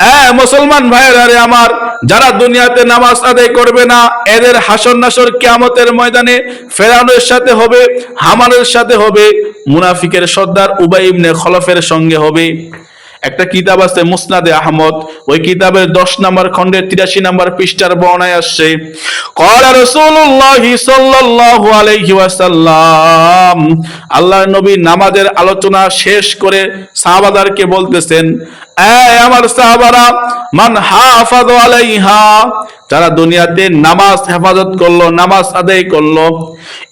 হ্যাঁ মুসলমান ভাইয়েরা রে আমার, যারা দুনিয়াতে নামাজ আদায় করবে না, এদের হাসর নাসর কেয়ামতের ময়দানে ফেরানোর সাথে হবে হামানের সাথে হবে, মুনাফিকের সর্দার উবাই ইবনে খলফের সঙ্গে হবে। একটা কিতাব আছে মুসনাদে আহমদ, ওই কিতাবের দশ নম্বর খন্ডের তিরাশি নম্বর পৃষ্ঠার বর্ণায় আসছে আল্লাহ নবী নামাজের আলোচনা শেষ করে সাহাবাদারকে বলতেছেন আমার সাহাবারা, মান হাফাজ আলাইহা যারা দুনিয়াতে নামাজ হেফাজত করল, নামাজ আদায় করল,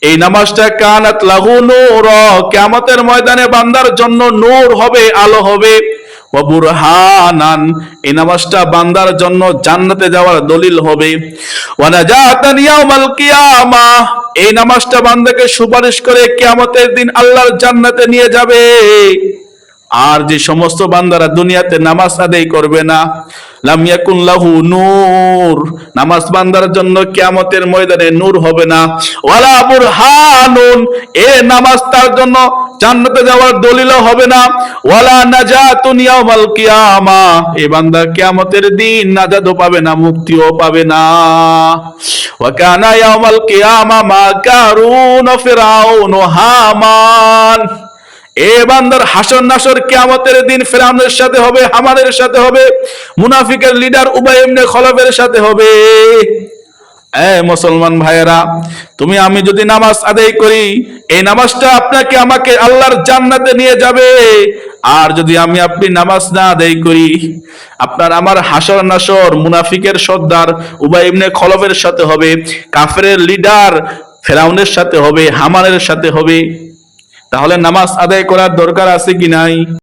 এই নামাজটা কানাত লাহু নূর, কিয়ামতের ময়দানে বান্দার জন্য নূর হবে, আলো হবে। এই নামাজটা বান্দার জন্য জান্নাতে যাওয়ার দলিল হবে। ওয়া ইয়াউমাল কিয়ামা। এই নামাজটা বান্দাকে সুপারিশ করে কিয়ামতের দিন আল্লাহর জান্নাতে নিয়ে যাবে। আর যে সমস্ত বান্দারা দুনিয়াতে নামাজ আদায় করবে না, লাম ইয়াকুন লাহু নূর। নামাজ বান্দার জন্য কিয়ামতের ময়দানে নূর হবে না। ওয়ালা বুরহানুন। এ নামাজ তার জন্য জান্নাতে যাওয়ার দলিল হবে না। ওয়ালা নাজাতুন ইয়াউমাল কিয়ামা। এই বান্দা কিয়ামতের দিন নাজাতও পাবে না, মুক্তিও পাবে না। ওয়া কানা ইয়াউমাল কিয়ামা মা কারুন ফিরাউন হামান। এ বান্দার হাসর নাসর কিয়ামতের দিন ফেরাউনের সাথে হবে, হামানের সাথে হবে, মুনাফিকের লিডার উবাই ইবনে খলফের সাথে হবে। এ মুসলমান ভাইয়েরা, তুমি আমি যদি নামাজ আদায় করি, এই নামাজটা আপনাকে আমাকে আল্লাহর জান্নাতে নিয়ে যাবে। আর যদি আমি আপনি নামাজ না আদায় করি, আপনার আমার হাসর নাসর মুনাফিকের সর্দার উবাই ইবনে খলফের সাথে হবে কাফের লিডার ফেরাউনের সাথে হবে, হামানের সাথে হবে। তাহলে নামাজ আদায় করার দরকার আছে কি নাই?